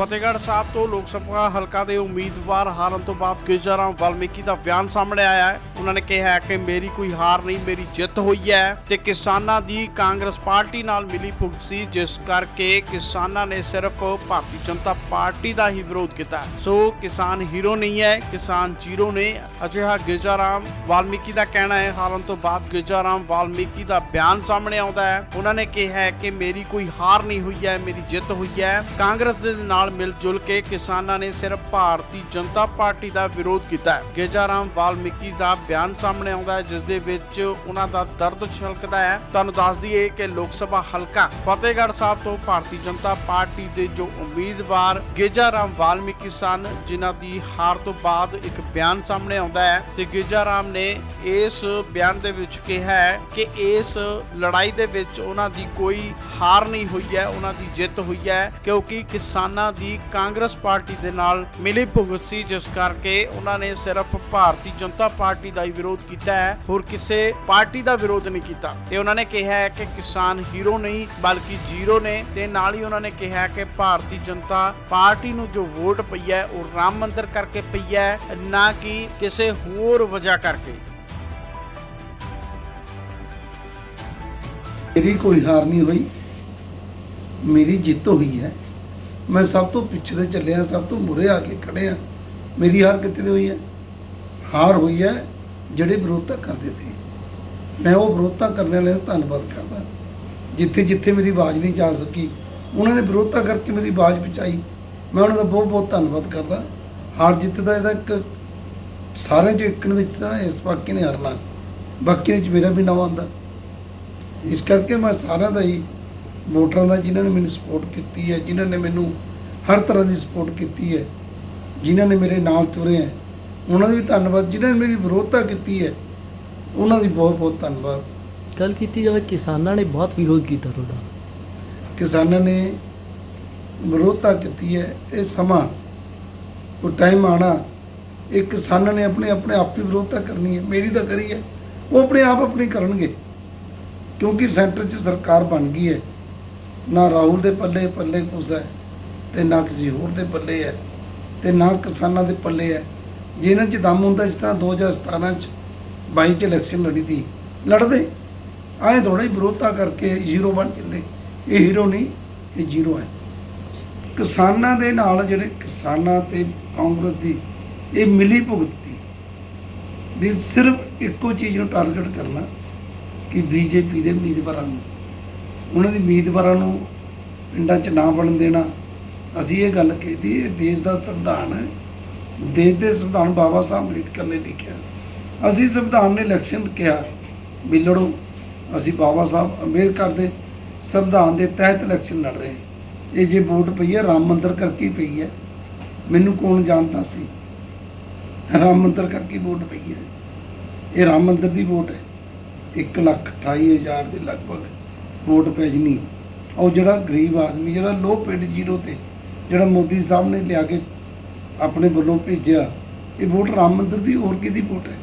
ਫਤਿਹਗੜ੍ਹ ਸਾਹਿਬ ਤੋਂ ਲੋਕ ਸਭਾ ਹਲਕਾ ਦੇ ਉਮੀਦਵਾਰ ਹਾਰਨ ਤੋਂ ਬਾਅਦ ਕੇਜਰਾਮ ਵਾਲਮੀਕੀ ਦਾ ਬਿਆਨ ਸਾਹਮਣੇ ਆਇਆ ਹੈ। ਉਹਨਾਂ ਨੇ ਕਿਹਾ ਕਿ ਮੇਰੀ ਕੋਈ ਹਾਰ ਨਹੀਂ, ਮੇਰੀ ਜਿੱਤ ਹੋਈ ਹੈ ਤੇ ਕਿਸਾਨਾਂ ਦੀ ਕਾਂਗਰਸ ਪਾਰਟੀ ਨਾਲ ਮਿਲੀ ਭੁਗਤ ਸੀ, ਜਿਸ ਕਰਕੇ ਕਿਸਾਨਾਂ ਨੇ ਸਿਰਫ ਭਾਰਤੀ ਜਨਤਾ ਪਾਰਟੀ ਦਾ ਹੀ ਵਿਰੋਧ ਕੀਤਾ। ਸੋ ਕਿਸਾਨ ਹੀਰੋ ਨਹੀਂ ਹੈ, ਕਿਸਾਨ ਜ਼ੀਰੋ ਨੇ। ਅਜਿਹਾ ਗੇਜਾਰਾਮ ਵਾਲਮੀਕੀ ਦਾ ਕਹਿਣਾ ਹੈ। ਹਾਰਨ ਤੋਂ ਬਾਅਦ ਗੇਜਾਰਾਮ ਵਾਲਮੀਕੀ ਦਾ ਬਿਆਨ ਸਾਹਮਣੇ ਆਉਂਦਾ ਹੈ। ਉਹਨਾਂ ਨੇ ਕਿਹਾ ਹੈ ਕਿ ਮੇਰੀ ਕੋਈ ਹਾਰ ਨਹੀਂ ਹੋਈ ਹੈ, ਮੇਰੀ ਜਿੱਤ ਹੋਈ ਹੈ। ਕਾਂਗਰਸ ਦੇ ਨਾਲ ਮਿਲ ਜੁਲ ਕੇ ਕਿਸਾਨਾਂ ਨੇ ਸਿਰਫ ਭਾਰਤੀ ਜਨਤਾ ਪਾਰਟੀ ਦਾ ਵਿਰੋਧ ਕੀਤਾ। ਹੈ ਗੇਜਾਰਾਮ ਵਾਲਮੀਕੀ ਦਾ ਬਿਆਨ ਸਾਹਮਣੇ ਆਉਂਦਾ ਹੈ ਜਿਸ ਦੇ ਵਿੱਚ ਉਹਨਾਂ ਦਾ ਦਰਦ ਛਲਕਦਾ ਹੈ। ਤੁਹਾਨੂੰ ਦੱਸ ਦਈਏ ਕਿ ਲੋਕ ਸਭਾ ਹਲਕਾ ਫਤਿਹਗੜ੍ਹ ਸਾਹਿਬ ਤੋਂ ਭਾਰਤੀ ਜਨਤਾ ਪਾਰਟੀ ਦੇ ਜੋ ਉਮੀਦਵਾਰ ਗੇਜਾਰਾਮ ਵਾਲਮੀਕੀ ਸਨ, ਜਿਨ੍ਹਾਂ ਦੀ ਹਾਰ ਤੋਂ ਬਾਅਦ ਇੱਕ ਬਿਆਨ ਸਾਹਮਣੇ ਆਉਂਦਾ ਹੈ ਤੇ ਗੇਜਾਰਾਮ ਨੇ ਇਸ ਬਿਆਨ ਦੇ ਵਿੱਚ ਕਿਹਾ ਹੈ ਕਿ ਇਸ ਲੜਾਈ ਦੇ ਵਿੱਚ ਉਹਨਾਂ ਦੀ ਕੋਈ ਹਾਰ ਨਹੀਂ ਹੋਈ ਹੈ, ਉਹਨਾਂ ਦੀ ਜਿੱਤ ਹੋਈ ਹੈ, ਕਿਉਂਕਿ ਕਿਸਾਨਾਂ ਦੀ ਕਾਂਗਰਸ ਪਾਰਟੀ ਦੇ ਨਾਲ ਮਿਲੀ ਭੁਗਤ ਸੀ, ਜਿਸ ਕਰਕੇ ਉਹਨਾਂ ਨੇ ਸਿਰਫ ਭਾਰਤੀ ਜਨਤਾ ਪਾਰਟੀ ਦਾ ਹੀ ਵਿਰੋਧ ਕੀਤਾ ਹੈ, ਹੋਰ ਕਿਸੇ ਪਾਰਟੀ ਦਾ ਵਿਰੋਧ ਨਹੀਂ ਕੀਤਾ। ਤੇ ਉਹਨਾਂ ਨੇ ਕਿਹਾ ਹੈ ਕਿ ਕਿਸਾਨ ਹੀਰੋ ਨਹੀਂ, ਬਲਕਿ ਜ਼ੀਰੋ ਨੇ। ਤੇ ਨਾਲ ਹੀ ਉਹਨਾਂ ਨੇ ਕਿਹਾ ਕਿ ਭਾਰਤੀ ਜਨਤਾ ਪਾਰਟੀ ਨੂੰ ਜੋ ਵੋਟ ਪਈ ਹੈ, ਉਹ ਰਾਮ ਮੰਦਿਰ ਕਰਕੇ ਪਈ ਹੈ, ਨਾ ਕਿ ਕਿਸੇ ਹੋਰ ਵਜ੍ਹਾ ਕਰਕੇ। ਮੇਰੀ ਕੋਈ ਹਾਰ ਨਹੀਂ ਹੋਈ। ਮੇਰੀ ਜਿੱਤ ਹੋਈ ਹੈ। ਮੈਂ ਸਭ ਤੋਂ ਪਿੱਛੇ ਤੇ ਚੱਲਿਆ, ਸਭ ਤੋਂ ਮੁਰੇ ਆ ਕੇ ਖੜਿਆ ਮੇਰੀ ਹਾਰ ਕਿੱਥੇ ਤੇ ਹੋਈ ਹੈ? ਹਾਰ ਹੋਈ ਹੈ ਜਿਹੜੇ ਵਿਰੋਧਤਾ ਕਰਦੇ ਤੇ ਮੈਂ ਉਹ ਵਿਰੋਧਤਾ ਕਰਨ ਵਾਲਿਆਂ ਦਾ ਧੰਨਵਾਦ ਕਰਦਾ। ਜਿੱਥੇ ਜਿੱਥੇ ਮੇਰੀ ਆਵਾਜ਼ ਨਹੀਂ ਜਾ ਸਕੀ, ਉਹਨਾਂ ਨੇ ਵਿਰੋਧਤਾ ਕਰਕੇ ਮੇਰੀ ਆਵਾਜ਼ ਪਹੁੰਚਾਈ। ਮੈਂ ਉਹਨਾਂ ਦਾ ਬਹੁਤ ਬਹੁਤ ਧੰਨਵਾਦ ਕਰਦਾ। ਹਾਰ ਜਿੱਤ ਦਾ ਇਹਦਾ ਇੱਕ ਸਾਰਿਆਂ ਚੋਂ ਇੱਕ ਨੇ ਜਿੱਤਣਾ ਇਸ ਬਾਕੀ ਨੇ ਹਾਰਨਾ। ਬਾਕੀ ਦੇ ਚ ਮੇਰਾ ਵੀ ਨਾਮ ਆਉਂਦਾ। ਇਸ ਕਰਕੇ ਮੈਂ ਸਾਰਿਆਂ ਦਾ ਹੀ, ਵੋਟਰਾਂ ਦਾ ਜਿਨ੍ਹਾਂ ਨੇ ਮੈਨੂੰ ਸਪੋਰਟ ਕੀਤੀ ਹੈ, ਜਿਨ੍ਹਾਂ ਨੇ ਮੈਨੂੰ ਹਰ ਤਰ੍ਹਾਂ ਦੀ ਸਪੋਰਟ ਕੀਤੀ ਹੈ, ਜਿਨ੍ਹਾਂ ਨੇ ਮੇਰੇ ਨਾਲ ਤੁਰੇ ਹੈ ਉਹਨਾਂ ਦਾ ਵੀ ਧੰਨਵਾਦ ਜਿਨ੍ਹਾਂ ਨੇ ਮੇਰੀ ਵਿਰੋਧਤਾ ਕੀਤੀ ਹੈ ਉਹਨਾਂ ਦੀ ਬਹੁਤ ਬਹੁਤ ਧੰਨਵਾਦ। ਗੱਲ ਕੀਤੀ ਜਾਵੇ ਕਿਸਾਨਾਂ ਨੇ ਬਹੁਤ ਵਿਰੋਧ ਕੀਤਾ ਤੁਹਾਡਾ। ਕਿਸਾਨਾਂ ਨੇ ਵਿਰੋਧਤਾ ਕੀਤੀ ਹੈ ਇਹ ਸਮਾਂ ਉਹ ਟਾਈਮ ਆਣਾ ਇਹ ਕਿਸਾਨਾਂ ਨੇ ਆਪਣੇ ਆਪਣੇ ਆਪ ਹੀ ਵਿਰੋਧਤਾ ਕਰਨੀ ਹੈ ਮੇਰੀ ਤਾਂ ਕਰੀ ਹੈ ਉਹ ਆਪਣੇ ਆਪ ਆਪਣੀ ਕਰਨਗੇ ਕਿਉਂਕਿ ਸੈਂਟਰ 'ਚ ਸਰਕਾਰ ਬਣ ਗਈ ਹੈ ਨਾ ਰਾਹੁਲ ਦੇ ਪੱਲੇ ਪੱਲੇ ਕੁਛ ਹੈ ਤੇ ਨਾ ਕਿਸੇ ਹੋਰ ਦੇ ਪੱਲੇ ਹੈ ਤੇ ਨਾ ਕਿਸਾਨਾਂ ਦੇ ਪੱਲੇ ਹੈ। ਜੇ ਇਹਨਾਂ 'ਚ ਦਮ ਹੁੰਦਾ ਜਿਸ ਤਰ੍ਹਾਂ 2017 'ਚ 22 'ਚ ਇਲੈਕਸ਼ਨ ਲੜੀ ਤੀ, ਲੜਦੇ। ਆਏ ਥੋੜਾ ਹੀ ਵਿਰੋਧਤਾ ਕਰਕੇ ਜ਼ੀਰੋ ਬਣ ਜਾਂਦੇ। ਇਹ ਹੀਰੋ ਨਹੀਂ, ਇਹ ਜ਼ੀਰੋ ਹੈ। ਕਿਸਾਨਾਂ ਦੇ ਨਾਲ ਜਿਹੜੇ ਕਿਸਾਨਾਂ ਤੇ ਕਾਂਗਰਸ ਦੀ ਇਹ ਮਿਲੀ ਭੁਗਤ ਦੀ ਵੀ ਸਿਰਫ ਇੱਕੋ ਚੀਜ਼ ਨੂੰ ਟਾਰਗੇਟ ਕਰਨਾ ਕਿ ਬੀਜੇਪੀ ਦੇ ਉਮੀਦਵਾਰਾਂ ਨੂੰ। ਉਹਨਾਂ ਦੀ ਉਮੀਦਵਾਰਾਂ ਨੂੰ ਪਿੰਡਾਂ 'ਚ ਨਾ ਵੜਨ ਦੇਣਾ। ਅਸੀਂ ਇਹ ਗੱਲ ਕਹੀਦੀ ਇਹ ਦੇਸ਼ ਦਾ ਸੰਵਿਧਾਨ ਹੈ। ਦੇਸ਼ ਦੇ ਸੰਵਿਧਾਨ ਬਾਬਾ ਸਾਹਿਬ ਅੰਬੇਦਕਰ ਨੇ ਲਿਖਿਆ। ਅਸੀਂ ਸੰਵਿਧਾਨ ਨੇ ਇਲੈਕਸ਼ਨ ਕਿਹਾ, ਵੀ ਲੜੋ। ਅਸੀਂ ਬਾਬਾ ਸਾਹਿਬ ਅੰਬੇਦਕਰ ਦੇ ਸੰਵਿਧਾਨ ਦੇ ਤਹਿਤ ਇਲੈਕਸ਼ਨ ਲੜ ਰਹੇ ਇਹ ਜੇ ਵੋਟ ਪਈ ਹੈ, ਰਾਮ ਮੰਦਰ ਕਰਕੇ ਪਈ ਹੈ। ਮੈਨੂੰ ਕੌਣ ਜਾਣਦਾ ਸੀ? ਰਾਮ ਮੰਦਰ ਕਰਕੇ ਵੋਟ ਪਈ ਹੈ। ਇਹ ਰਾਮ ਮੰਦਰ ਦੀ ਵੋਟ ਹੈ। 1 ਲੱਖ 28 ਹਜ਼ਾਰ ਦੇ ਲਗਭਗ ਵੋਟ ਪੈ ਜਣੀ। ਉਹ ਜਿਹੜਾ ਗਰੀਬ ਆਦਮੀ, ਜਿਹੜਾ ਲੋ ਪਿੰਡ ਜ਼ੀਰੋ ਤੇ, ਜਿਹੜਾ ਮੋਦੀ ਸਾਹਿਬ ਨੇ ਲਿਆ ਕੇ ਆਪਣੇ ਵੱਲੋਂ ਭੇਜਿਆ। ਇਹ ਵੋਟ ਰਾਮ ਮੰਦਿਰ ਦੀ ਹੋਰ ਕਿਹਦੀ ਵੋਟ ਹੈ?